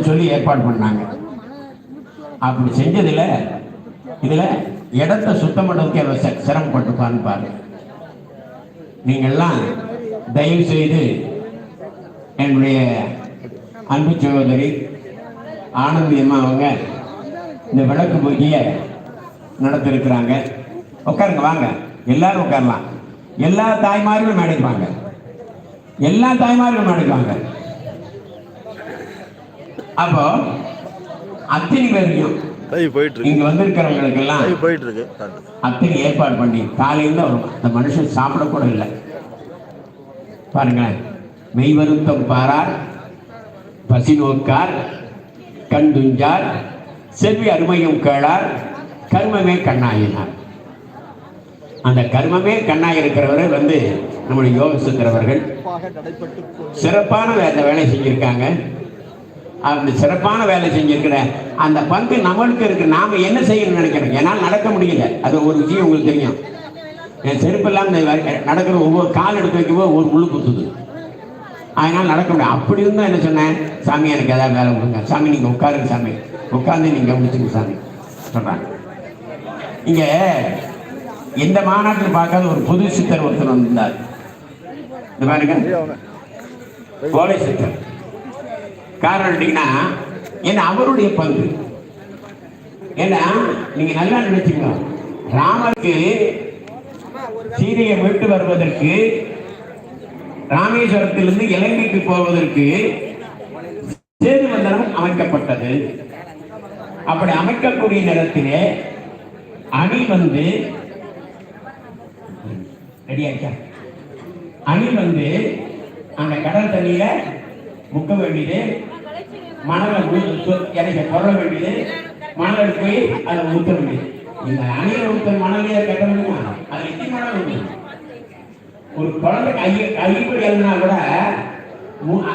சொல்லி ஏற்பாடு பண்ணாங்க. அப்படி செஞ்சதுல இதுல இடத்த சுத்தம் பண்ணுறதுக்கு சிரமம் சி- சிரமப்பட்டுப்பான்னு பாருங்க. நீங்கள்லாம் தயவு செய்து என்னுடைய அன்பு சகோதரி ஆனந்தி அம்மா அவங்க இந்த விளக்கு பூஜையை நடத்திருக்கிறாங்க. உட்காருங்க வாங்க. எல்லாரும் உட்காரலாம். எல்லா தாய்மார்களும் மேடைக்கு வாங்க. எல்லா தாய்மார்களும் மேடைக்கு வாங்க. அப்போ அத்தனை இருக்கு இங்க வந்திருக்கிறவங்களுக்கெல்லாம் லைவ் போயிட்டு இருக்கு. அத்தனை ஏற்பாடு பண்ணி காலையில் அந்த மனுஷன் சாப்பிட கூட இல்லை. பாருங்களேன். மெய் வருத்தம் பாரார் பசி நோக்கார் கண் துஞ்சார் செல்வி அருமையும் கேளார் கர்மமே கண்ணாயினார். அந்த கர்மமே கண்ணாய் இருக்கிறவரை வந்து நம்முடைய யோக சுந்தரவர்கள் சிறப்பான அந்த வேலை செஞ்சிருக்காங்க. அந்த சிறப்பான வேலை செஞ்சிருக்கிற அந்த பங்கு நம்மளுக்கு இருக்கு. நாம என்ன செய்யணும்னு நினைக்கிறோம். என்னால் நடக்க முடியல. அது ஒரு விஷயம் உங்களுக்கு தெரியும். என் செருப்பு வ- நடக்கிற ஒவ்வொரு கால் எடுத்து வைக்கும்போது ஒரு முள்ளு குத்துது. அதனால நடக்க முடியும் அப்படி இருந்தா என்ன சொன்னேன்? சாமி எனக்கு ஏதாவது வேலை கொடுங்க. சாமி நீங்க உட்காருங்க சாமி. உட்கார்ந்து நீங்க முடிச்சுங்க சாமி. சொல்றாங்க. இங்க எந்த மாநாட்டில் பார்க்காத ஒரு புது சித்தர் ஒருத்தர் வந்திருந்தார். இந்த பாருங்க. கோலை சித்தர். காரணம் கேட்டீங்கன்னா ஏன்னா அவருடைய பங்கு. ஏன்னா நீங்க நல்லா நினைச்சுக்கணும் ராமருக்கு சீதையை மீட்டு வருவதற்கு ராமேஸ்வரத்திலிருந்து இலங்கைக்கு போவதற்கு சேது மண்டலம் அமைக்கப்பட்டது. அப்படி அமைக்கக்கூடிய நேரத்திலே அணி வந்து ரெடி அணி வந்து அந்த கடல் தண்ணியில முக்க வேண்டியது மணலை ஊ- சு- பொருள வேண்டியது. மணல் போய் அதை ஊத்த வேண்டியது. இந்த அணியை ஊத்த மணலையே கட்ட முடியுமா? அது எத்தி மணல் ஊத்தணும் ஒரு குழந்தை கையை கைப்படி எழுதினா கூட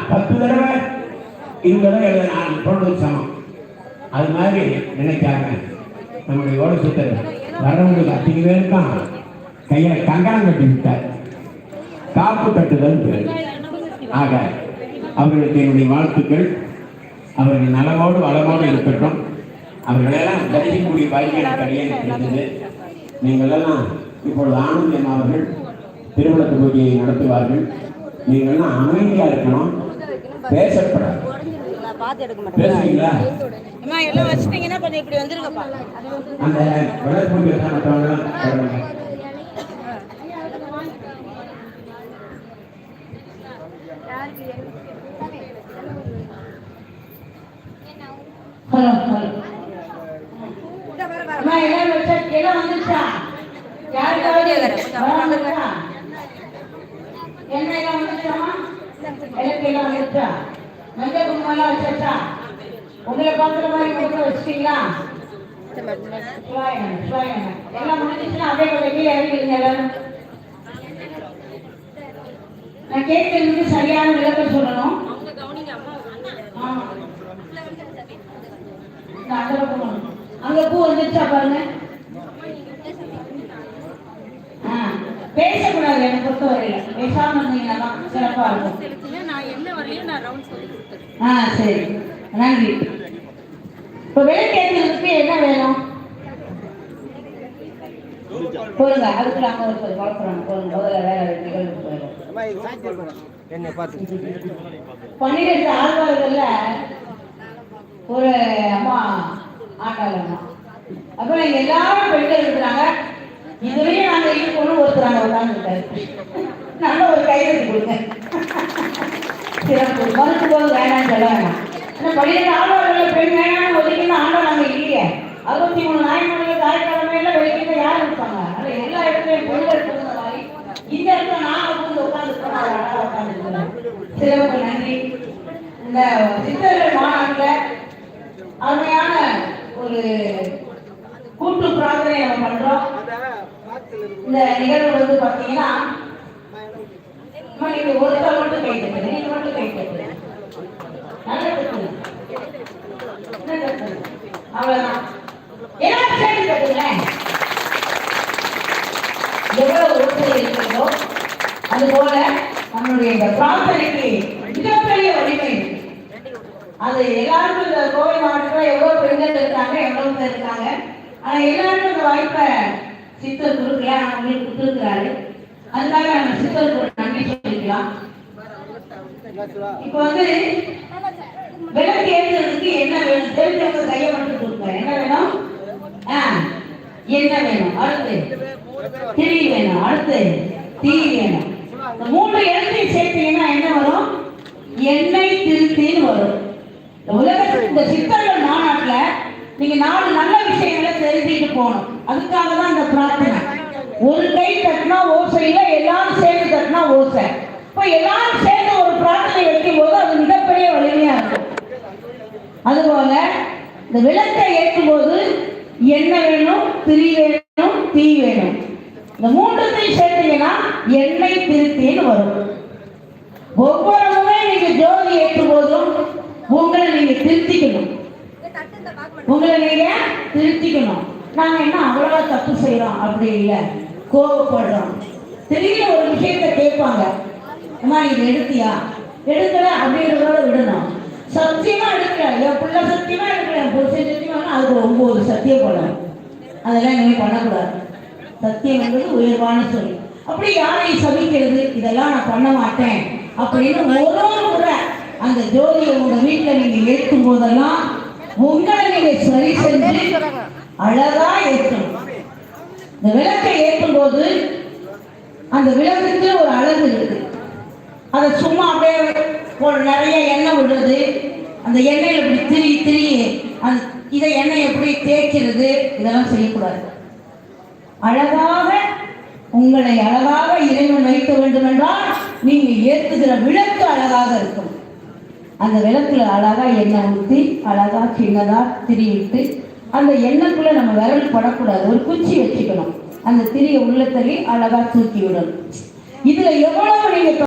பத்து தடவை இருபது தடவை எழுத நான் பொருள் சமம். அது மாதிரி நினைக்காம நம்முடைய ஓட சுத்தர் வரவங்களுக்கு அத்தனை பேருக்கும் கையில் கங்கணம் கட்டி விட்டார். காப்பு கட்டுதல் ஆக அவர்களுக்கு என்னுடைய வாழ்த்துக்கள். அவர்கள் நலமோடு வளமோடு இருக்கட்டும். அவர்களெல்லாம் தரிசிக்கக்கூடிய பாக்கியம் எனக்கு கிடைத்தது நீங்கள் எல்லாம் இப்பொழுது ஆனந்தம் அவர்கள் திருமணத்து பூஜையை நடத்துவார்கள். நீங்கள்லாம் அமைதியா இருக்கணும். பேசப்படாது. பேசுறீங்களா? அந்த விளக்கு பூஜை ஹலோ ஹலோ எல்லாம் வச்சா எல்லாம் வந்துச்சா யாருக்காவது? வராம இருக்கா? எல்லாம் வந்துச்சாமா எனக்கு எல்லாம் வந்துச்சா மஞ்சள் குங்குமம் எல்லாம் வச்சாச்சா? உங்களை பார்க்குற மாதிரி மட்டும் வச்சிட்டீங்களா? எல்லாம் முடிஞ்சிச்சுன்னா அப்படியே கொஞ்சம் கீழே இறங்கிடுங்க எல்லாரும். நான் கேட்கறதுக்கு சரியான விளக்கம் சொல்லணும். இந்த அந்த பக்கம் வாங்க. அங்க பூ வந்துச்சா பாருங்க. பேசக்கூடாது எனக்கு பொறுத்த வரையில பேசாம இருந்தீங்கன்னா சிறப்பா இருக்கும். நான் என்ன வரலையும் நான் ரவுண்ட் சொல்லி கொடுத்துருக்கேன் ஆ சரி. நன்றி. இப்போ விளக்கேற்றுறதுக்கு என்ன வேணும்? போடுங்க. அதுக்குள்ள அங்க ஒரு குழப்பறாங்க போடுங்க. முதல்ல வேலை நிகழ்வு போயிடும். பன்னிரெண்டு ஆழ்வார்கள்ல ஒரு அம்மா ஆட்டாளம்மா அப்புறம் இங்க எல்லாரும் பெண்கள் இருக்கிறாங்க. இதுலயும் நாங்க இருக்கணும் ஒருத்தராங்க உட்கார்ந்துருக்காரு நல்ல ஒரு கைதட்டி கொடுங்க. சிறப்பு. மறுக்கும் போது வேணாம்னு சொல்ல வேணாம். ஆனா பன்னிரெண்டு ஆழ்வார்கள் பெண் வேணாம்னு ஒதுக்கின ஆண்டவர் நாங்க இல்லையே. அறுபத்தி மூணு நாயன்மணிகள் தாய்க்கிழமையில வெளிக்கிட்ட யார் இருப்பாங்க? ஆனா எல்லா இடத்துலயும் பெண்கள் இருந்த மாதிரி இந்த இடத்துல நாங்க வந்து உட்கார்ந்து உட்கார்ந்து சிறப்பு நன்றி. இந்த சித்தர்கள் மாநாட்டுல அருமையான ஒரு கூட்டு பிரார்த்தனை நம்ம பண்றோம். இந்த நிகழ்வு வந்து பாத்தீங்கன்னா நீங்க ஒருத்தர் மட்டும் கை தட்டுங்க நீங்க மட்டும் கை தட்டுங்க. நல்லா தட்டுங்க அவ்வளவுதான். எல்லாரும் சேர்ந்து தட்டுங்களேன் எவ்வளவு ஒருத்தர் இருக்கிறதோ அது போல நம்மளுடைய இந்த பிரார்த்தனைக்கு அது எல்லாருக்கும் இந்த கோவை மாவட்டத்தில் எவ்வளோ பெண்கள் இருக்காங்க எவ்வளோ பேர் இருக்காங்க. ஆனால் எல்லாருக்கும் இந்த வாய்ப்பை சித்தர் கொடுக்கல ஆனால் உங்களுக்கு கொடுத்துருக்கிறாரு. அதுக்காக நம்ம சித்தருக்கு ஒரு நன்றி சொல்லிக்கலாம். இப்போ வந்து விளக்கு ஏற்றுறதுக்கு என்ன வேணும்? தெரிஞ்சவங்க கையை மட்டும் கொடுங்க. என்ன வேணும்? ஆ என்ன வேணும்? அடுத்து திரி வேணும் அடுத்து தீ வேணும். மூணு மூன்று சேர்த்தீங்கன்னா என்ன வரும்? என்ன திருத்தின்னு வரும் இந்த உலகத்துக்கு இந்த சித்தர்கள் மாநாட்டுல நீங்க நாலு நல்ல விஷயங்களை தெரிஞ்சுட்டு போகணும். அதுக்காக தான் இந்த பிரார்த்தனை. ஒரு கை தட்டினா ஓசை இல்லை எல்லாரும் சேர்ந்து தட்டினா ஓசை. இப்போ எல்லாரும் சேர்ந்து ஒரு பிரார்த்தனை வைக்கும் போது அது மிகப்பெரிய வலிமையா இருக்கும். அதுபோல இந்த விளக்கை ஏற்றும் போது எண்ணெய் வேணும்? திரி வேணும் தீ வேணும். இந்த மூன்றுத்தையும் சேர்த்தீங்கன்னா எண்ணெய் திருத்தின்னு வரும். ஒவ்வொரு முறை நீங்க ஜோதி ஏற்றும் போதும் உங்களை நீங்க திருத்திக்கணும். உங்களை நீங்க திருத்திக்கணும். நாங்க என்ன அவ்வளவா தப்பு செய்யறோம் அப்படி இல்லை. கோபப்படுறோம் திடீர்னு ஒரு விஷயத்தை கேட்பாங்க. அம்மா நீ எடுத்தியா? எடுக்கல அப்படின்றதோட விடணும். சத்தியமா எடுக்கல. என் பிள்ளை சத்தியமா எடுக்கல. என் புருஷன் சத்தியமா அதுக்கு ஒன்பது சத்தியம் போடணும் அதெல்லாம் நீங்க பண்ணக்கூடாது. சத்தியம் என்பது உயர்வான சொல். அப்படி யாரை சபிக்கிறது? இதெல்லாம் நான் பண்ண மாட்டேன். அப்படின்னு ஒரு ஒரு முறை அந்த ஜோதியை உங்க வீட்டுல நீங்க ஏற்கும் போதெல்லாம் உங்களை நீங்க சரி செஞ்சு அழகா ஏற்றணும் இந்த விளக்கை ஏற்றும் போது அந்த விளக்குக்கு ஒரு அழகு இருக்கு. அதை சும்மா அப்படியே ஒரு நிறைய எண்ணெய் விடுறது அந்த எண்ணெயில் இப்படி திரி திரி அந்த இதை எண்ணெய் எப்படி தேய்க்கிறது இதெல்லாம் செய்யக்கூடாது. அழகாக உங்களை அழகாக இறைவன் வைக்க வேண்டும் என்றால் நீங்க ஏற்றுகிற விளக்கு அழகாக இருக்கும். அந்த விளக்குல அழகா எண்ணெய் ஊற்றி அழகா சின்னதா திரிவிட்டு அந்த எண்ணெய்க்குள்ள நம்ம விரல் படக்கூடாது. ஒரு குச்சி வச்சுக்கணும். அந்த திரியை உள்ள தள்ளி அழகா தூக்கி விடணும். இதுல எவ்வளவு நீங்க